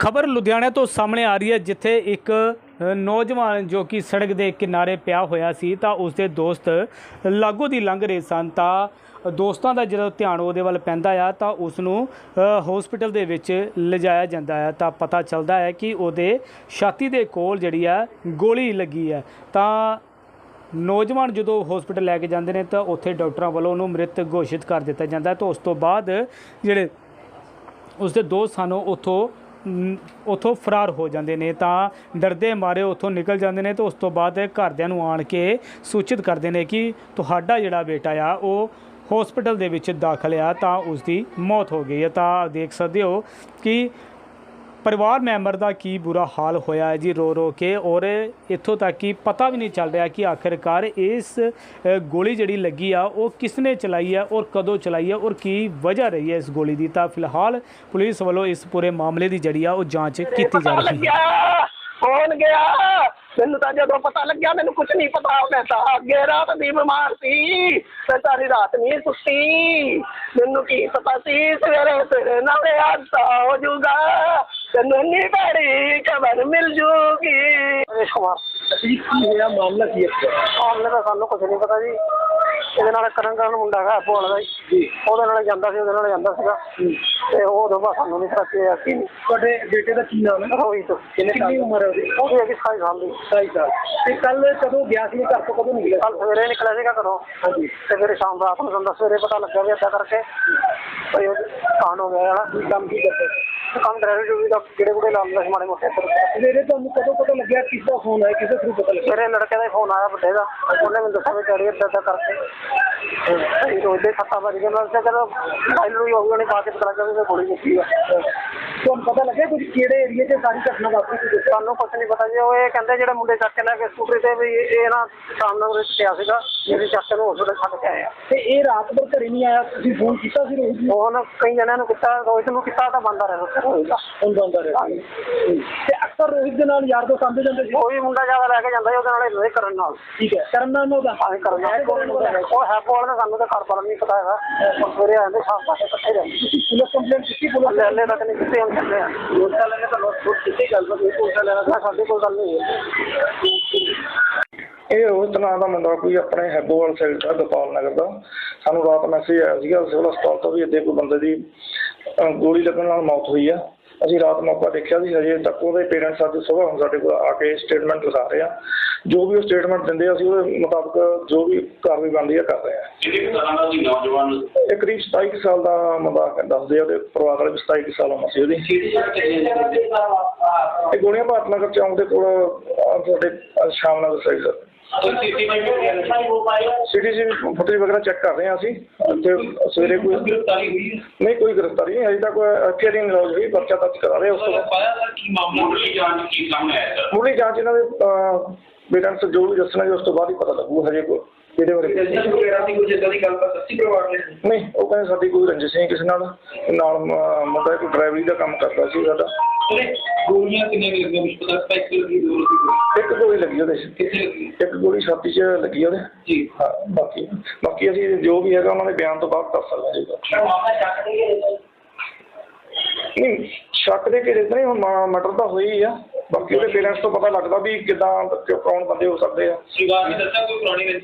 ਖਬਰ ਲੁਧਿਆਣਾ ਤੋਂ ਸਾਹਮਣੇ ਆ ਰਹੀ ਹੈ, ਜਿੱਥੇ ਇੱਕ ਨੌਜਵਾਨ ਜੋ ਕਿ ਸੜਕ ਦੇ ਕਿਨਾਰੇ ਪਿਆ ਹੋਇਆ ਸੀ, ਤਾਂ ਉਸਦੇ ਦੋਸਤ ਲਾਗੋ ਦੀ ਲੰਘ ਰਹੇ ਸਨ। ਤਾਂ ਦੋਸਤਾਂ ਦਾ ਜਦੋਂ ਧਿਆਨ ਉਹਦੇ ਵੱਲ ਪੈਂਦਾ ਆ, ਤਾਂ ਉਸ ਨੂੰ ਹਸਪੀਟਲ ਦੇ ਵਿੱਚ ਲਿਜਾਇਆ ਜਾਂਦਾ ਹੈ ਤਾਂ ਪਤਾ ਚੱਲਦਾ ਹੈ ਕਿ ਉਹਦੇ ਛਾਤੀ ਦੇ ਕੋਲ ਜਿਹੜੀ ਆ, ਗੋਲੀ ਲੱਗੀ ਹੈ। ਤਾਂ ਨੌਜਵਾਨ ਜਦੋਂ ਹਸਪੀਟਲ ਲੈ ਕੇ ਜਾਂਦੇ ਨੇ, ਤਾਂ ਉੱਥੇ ਡਾਕਟਰਾਂ ਵੱਲੋਂ ਉਹਨੂੰ ਮ੍ਰਿਤ ਘੋਸ਼ਿਤ ਕਰ ਦਿੱਤਾ ਜਾਂਦਾ ਤਾਂ ਉਸ ਤੋਂ ਬਾਅਦ ਜਿਹੜੇ ਉਸਦੇ ਦੋਸਤ ਸਾਨੂੰ ਉੱਥੋਂ ਉਥੋਂ ਫਰਾਰ ਹੋ ਜਾਂਦੇ ਨੇ ਤਾਂ ਡਰਦੇ ਮਾਰੇ ਉਥੋਂ ਨਿਕਲ ਜਾਂਦੇ ਨੇ ਤੇ ਉਸ ਤੋਂ ਬਾਅਦ ਘਰਦਿਆਂ ਨੂੰ ਆਣ ਕੇ ਸੂਚਿਤ ਕਰਦੇ ਨੇ ਕਿ ਤੁਹਾਡਾ ਜਿਹੜਾ ਬੇਟਾ ਆ, ਉਹ ਹਸਪੀਟਲ ਦੇ ਵਿੱਚ ਦਾਖਲ ਆ ਤਾਂ ਉਸ ਦੀ ਮੌਤ ਹੋ ਗਈ ਹੈ। ਤਾਂ ਦੇਖ ਸਕਦੇ ਹੋ ਕਿ ਪਰਿਵਾਰ ਮੈਂਬਰ ਦਾ ਕੀ ਬੁਰਾ ਹਾਲ ਹੋਇਆ ਹੈ ਜੀ? ਰੋ ਰੋ ਕੇ ਔਰ ਇੱਥੋਂ ਤੱਕ ਕਿ ਪਤਾ ਵੀ ਨਹੀਂ ਚੱਲ ਰਿਹਾ ਕਿ ਆਖਿਰਕਾਰ ਇਸ ਗੋਲੀ ਜਿਹੜੀ ਲੱਗੀ ਆ ਉਹ ਕਿਸ ਨੇ ਚਲਾਈ ਹੈ ਔਰ ਕਦੋਂ ਚਲਾਈ ਹੈ ਔਰ ਕੀ ਵਜ੍ਹਾ ਰਹੀ ਹੈ ਇਸ ਗੋਲੀ ਦੀ? ਤਾਂ ਫਿਲਹਾਲ ਪੁਲਿਸ ਵੱਲੋਂ ਇਸ ਪੂਰੇ ਮਾਮਲੇ ਦੀ ਜਿਹੜੀ ਆ ਉਹ ਜਾਂਚ ਕੀਤੀ ਜਾ ਰਹੀ ਹੈ। ਕੌਣ ਗਿਆ? ਮੈਨੂੰ ਤਾਂ ਜਦੋਂ ਪਤਾ ਲੱਗਿਆ ਮੈਨੂੰ ਕੁਝ ਨਹੀਂ ਪਤਾ। ਮੈਂ ਤਾਂ ਅੱਗੇ ਰਾਤ ਦੀ ਬਿਮਾਰ ਸੀ। ਮੈਂ ਸਾਰੀ ਰਾਤ ਨਹੀਂ ਸੁੱਤੀ। ਮੈਨੂੰ ਕੀ ਪਤਾ ਸੀ? ਸਵੇਰੇ ਸਵੇਰੇ ਨਾਲੇ ਹਾਦਸਾ ਹੋ ਜਾਊਗਾ। ਤੈਨੂੰ ਇੰਨੀ ਭੈੜੀ ਖਬਰ ਮਿਲ ਜੂਗੀ ਰੇਸ਼ ਕੁਮਾਰ ਜੀ ਕੀ ਹੋਇਆ ਮਾਮਲਾ ਕੀ ਹੈ ਮਾਮਲੇ ਦਾ ਜੀ ਇਹਦੇ ਨਾਲ ਕਰਨ ਕਰਨ ਮੁੰਡਾ ਹੈਗਾ ਭੋਲ ਦਾ ਜੀ। ਉਹਦੇ ਨਾਲ ਜਾਂਦਾ ਸੀ ਉਹਦੇ ਨਾਲ ਜਾਂਦਾ ਸੀਗਾ। ਤੇ ਉਹ ਦੋ ਬਸ ਸਾਨੂੰ ਨਹੀਂ ਕੀ ਹੈ ਕੀ ਤੁਹਾਡੇ ਬੇਟੇ ਦਾ ਕੀ ਨਾਮ ਹੈ? ਰੋਹਿਤ। ਕਿੰਨੀ ਉਮਰ ਹੈ ਉਹਦੀ? ਉਹਦੀ ਹੈਗੀ ਸਤਾਈ ਸਾਲ ਦੀ। ਢਾਈ ਸਾਲ। ਤੇ ਕੱਲ ਕਦੋਂ ਗਿਆ ਸੀ? ਘਰ ਤੋਂ ਕਦੋਂ ਨਿਕਲਿਆ? ਕੱਲ ਸਵੇਰੇ ਨਿਕਲਿਆ ਸੀਗਾ ਘਰੋਂ। ਹਾਂਜੀ। ਤੇ ਫਿਰ ਸ਼ਾਮ ਰਾਤ ਨੂੰ ਸਾਨੂੰ ਸਵੇਰੇ ਪਤਾ ਲੱਗਿਆ ਵੀ ਏਦਾਂ ਕਰਕੇ ਭਈ ਉਹ ਕਾਂਡ ਹੋ ਗਿਆ ਕੀ ਕੰਮ ਕੀ ਕਰਦੇ? ਕੰਮ ਡਰਾਈਵਰ ਡਿਊਟੀ ਦਾ ਕਿਹੜੇ ਕੁੜੇ ਲਾਉਂਦਾ ਸੀ ਮਾੜੇ ਮੋਟੇ। ਸਵੇਰੇ ਤੁਹਾਨੂੰ ਕਦੋਂ ਪਤਾ ਲੱਗਿਆ? ਕਿਸ ਦਾ ਫੋਨ ਆਇਆ? ਕਿਸੇ ਥਰੂ ਪਤਾ ਲੱਗਿਆ? ਮੇਰੇ ਲੜਕੇ ਦਾ ਫੋਨ ਆਇਆ ਵੱਡੇ ਦਾ। ਉਹਨੇ ਮੈਨੂੰ ਦੱਸਿਆ ਵੀ ਡੈਡੀ ਏਦਾਂ ਏਦਾਂ ਕਰਕੇ ਭਈ ਰੋਜ਼ ਦੇ ਖੱਤਾ ਵੱਜ ਗਿਆ ਮੈਂ ਕਿਹਾ ਚਲੋ ਫਾਈਲ ਨੂੰ ਹੋ ਗਈ ਉਹਨੇ ਪਾ ਕੇ ਪਤਾ ਲੱਗਾ ਉਹਨੇ ਗੋਲੀ ਦਿੱਤੀ ਆ। ਤੁਹਾਨੂੰ ਪਤਾ ਲੱਗਿਆ ਕੁਝ ਕਿਹੜੇ ਏਰੀਏ 'ਚ ਸਾਰੀ ਘਟਨਾ ਵਾਪਰੀ ਸੀ? ਸਾਨੂੰ ਕੁਛ ਨਹੀਂ ਪਤਾ ਜੀ ਉਹ ਇਹ ਕਹਿੰਦੇ ਜਿਹੜੇ ਮੁੰਡੇ ਚੱਕ ਕੇ ਲੈ ਕੇ ਸਕੂਟਰੀ ਤੇ ਵੀ ਇਹ ਨਾ ਸਾਹਮਣੇ ਉਹਦੇ ਪਿਆ ਸੀਗਾ ਮੇਰੇ ਚੱਕ ਨੂੰ ਹਸਪਤਾਲ ਛੱਡ ਕੇ ਆਏ ਆ। ਤੇ ਇਹ ਰਾਤ ਭਰ ਘਰੇ ਨਹੀਂ ਆਇਆ? ਤੁਸੀਂ ਫੋਨ ਕੀਤਾ ਸੀ ਰੋਹਿਤ ਨੂੰ? ਉਹ ਨਾ ਕਈ ਜਣਿਆਂ ਨੂੰ ਕੀਤਾ ਰੋਹਿਤ ਨੂੰ ਕੀਤਾ ਤਾਂ ਬੰਦਾ ਰਿਹਾ ਹੋਏਗਾ ਫੋਨ ਬੰਦਾ ਰਿਹਾ ਤੇ ਅਕਸਰ ਰੋਹਿਤ ਦੇ ਨਾਲ ਯਾਰ ਦੋਸਤ ਆਉਂਦੇ ਜਾਂਦੇ ਸੀ? ਉਹ ਵੀ ਮੁੰਡਾ ਜ਼ਿਆਦਾ ਲੈ ਕੇ ਜਾਂਦਾ ਸੀ ਉਹਦੇ ਨਾਲ ਇਹ ਕਰਨ ਨਾਲ। ਠੀਕ ਹੈ। ਕਰਨ ਨਾਲ ਉਹਦਾ? ਆਏ ਕਰਨ ਨਾਲ। ਉਹ ਹੈ ਕੋਲ ਨੇ ਸਾਨੂੰ ਤਾਂ ਘਰ ਪਰ ਨਹੀਂ ਪਤਾ ਹੈਗਾ। ਉਹ ਸਵੇਰੇ ਆਉਂਦੇ ਸ਼ਾਮ ਪਾਸੇ ਇਕੱਠੇ ਰਹਿੰਦੇ। ਤੁਸੀਂ ਪੁਲਿਸ ਕੰਪਲੇਂਟ ਕੀਤੀ ਪੁਲਿਸ ਹਲੇ ਹਲੇ ਤੱਕ ਨਹੀਂ ਕਿਤੇ ਹੁਣ ਚੱਲੇ ਆ। ਪੁਲਿਸ ਵਾਲਿਆਂ ਨੇ ਤੁਹਾਨੂੰ ਕਿਤੇ ਗੱਲ ਬਣੀ ਪੁਲਿਸ ਵਾਲਿਆਂ ਨਾਲ ਨਾ ਸਾਡੇ ਕੋਲ ਗੱਲ ਨਹੀਂ ਹੈ ਇਹ ਉਸ ਤਰ੍ਹਾਂ ਦਾ ਮੁੰਡਾ ਕੋਈ ਆਪਣੇ ਹੈਬੋਵਾਲ ਦਾ ਗੋਪਾਲ ਨਗਰ ਦਾ। ਸਾਨੂੰ ਰਾਤ ਮੈਸੇਜ ਆਇਆ ਸੀਗਾ ਸਿਵਲ ਹਸਪਤਾਲ ਤੋਂ ਵੀ ਇੱਥੇ ਕੋਈ ਬੰਦੇ ਦੀ ਗੋਲੀ ਲੱਗਣ ਨਾਲ ਮੌਤ ਹੋਈ ਆ। ਅਸੀਂ ਰਾਤ ਮੌਕਾ ਦੇਖਿਆ ਸੀ ਹਜੇ ਤੱਕ ਉਹਦੇ ਪੇਰੈਂਟਸ ਅੱਜ ਸਵੇਰ ਹੁਣ ਸਾਡੇ ਕੋਲ ਆ ਕੇ ਸਟੇਟਮੈਂਟ ਲਿਖਾ ਰਹੇ ਆ। ਜੋ ਵੀ ਉਹ ਸਟੇਟਮੈਂਟ ਦਿੰਦੇ ਆ ਅਸੀਂ ਉਹਦੇ ਮੁਤਾਬਕ ਜੋ ਵੀ ਕਾਰਵਾਈ ਬਣਦੀ ਆ ਕਰ ਰਹੇ ਆ। ਕੁ ਤਰ੍ਹਾਂ ਦਾ ਸੀ ਨੌਜਵਾਨ? ਇਹ ਕਰੀਬ 27 ਕੁ ਸਾਲ ਦਾ ਮੁੰਡਾ ਦੱਸਦੇ ਆ ਉਹਦੇ ਪਰਿਵਾਰ ਵਾਲੇ ਵੀ 27 ਕੁ ਸਾਲ ਉਮਰ ਸੀ ਉਹਦੀ। ਇਹ ਗੋਲੀਆਂ ਭਾਰਤ ਨਗਰ ਚੌਂਕ ਦੇ ਕੋਲ ਅਹ, ਤੁਹਾਡੇ ਸ਼ਾਮ ਨਗਰ ਸਾਈਡ ਦਾ ਸਿਟੀ ਜੀ? ਫੁਟੇਜ ਵਗੈਰਾ ਚੈੱਕ ਕਰ ਰਹੇ ਹਾਂ ਅਸੀਂ। ਤੇ ਸਵੇਰੇ ਕੋਈ ਗ੍ਰਿਫਤਾਰੀ ਹੋਈ ਹੈ? ਨਹੀਂ ਕੋਈ ਗ੍ਰਿਫਤਾਰੀ ਨਹੀਂ ਅਜੇ ਤੱਕ ਐਫਆਈਆਰ ਨਹੀਂ ਲੌਜ ਹੋਈ ਪਰਚਾ ਦਰਜ ਕਰਾ ਰਹੇ ਉਸ ਤੋਂ ਬਾਅਦ। ਪਾਇਆ ਸਰ ਕੀ ਮਾਮਲਾ? ਮੁੱਢਲੀ ਜਾਂਚ ਕੀ ਸਾਹਮਣੇ ਆਇਆ ਸਰ? ਮੁੱਢਲੀ ਜਾਂਚ ਇਹਨਾਂ ਦੇ ਪੇਰੈਂਟਸ ਜੋ ਵੀ ਦੱਸਣਗੇ ਉਸ ਤੋਂ ਬਾਅਦ ਹੀ ਪਤਾ ਲੱਗੂ ਹਜੇ ਕੋਈ ਇਹਦੇ ਬਾਰੇ? ਵਗੈਰਾ ਦੀ ਕੁਝ ਇਦਾਂ ਦੀ ਗੱਲਬਾਤ ਸੱਚੀ ਪਰਿਵਾਰ ਨੇ? ਨਹੀਂ ਉਹ ਕਹਿੰਦੇ ਸਾਡੀ ਕੋਈ ਰੰਜਿਸ਼ ਨਹੀਂ ਕਿਸੇ ਨਾਲ। ਨਾਲ ਅਹ, ਮੁੰਡਾ ਕੋਈ ਡਰਾਈਵਰੀ ਦਾ ਕੰਮ ਕਰਦਾ ਸੀ ਸਾਡਾ। ਗੋਲੀਆਂ ਕਿੰਨੀਆਂ ਲੱਗੀਆਂ ਕੁਝ ਪਤਾ ਸਪੈਕਟਰ ਦੀ ਦੂਰ ਸੀ। ਇੱਕ ਗੋਲੀ ਲੱਗੀ ਉਹਦੇ 'ਚ। ਕਿੱਥੇ ਲੱਗੀ? ਇੱਕ ਗੋਲੀ ਛਾਤੀ 'ਚ ਲੱਗੀ ਉਹਦੇ। ਜੀ। ਹਾਂ ਬਾਕੀ ਬਾਕੀ ਅਸੀਂ ਜੋ ਵੀ ਹੈਗਾ ਉਹਨਾਂ ਦੇ ਬਿਆਨ ਤੋਂ ਬਾਅਦ ਦੱਸ ਸਕਦੇ ਹਾਂ ਜੀ। ਨਹੀਂ ਸ਼ੱਕ ਦੇ ਘੇਰੇ ਤੇ ਨਹੀਂ ਹੁਣ ਮਟਰ ਤਾਂ ਹੋਈ ਆ। ਬਾਕੀ ਉਹਦੇ ਪੇਰੈਂਟਸ ਤੋਂ ਪਤਾ ਲੱਗਦਾ ਵੀ ਕਿਦਾਂ ਕੌਣ ਬੰਦੇ ਹੋ ਸਕਦੇ ਆ। ਕੋਈ ਪੁਰਾਣੀ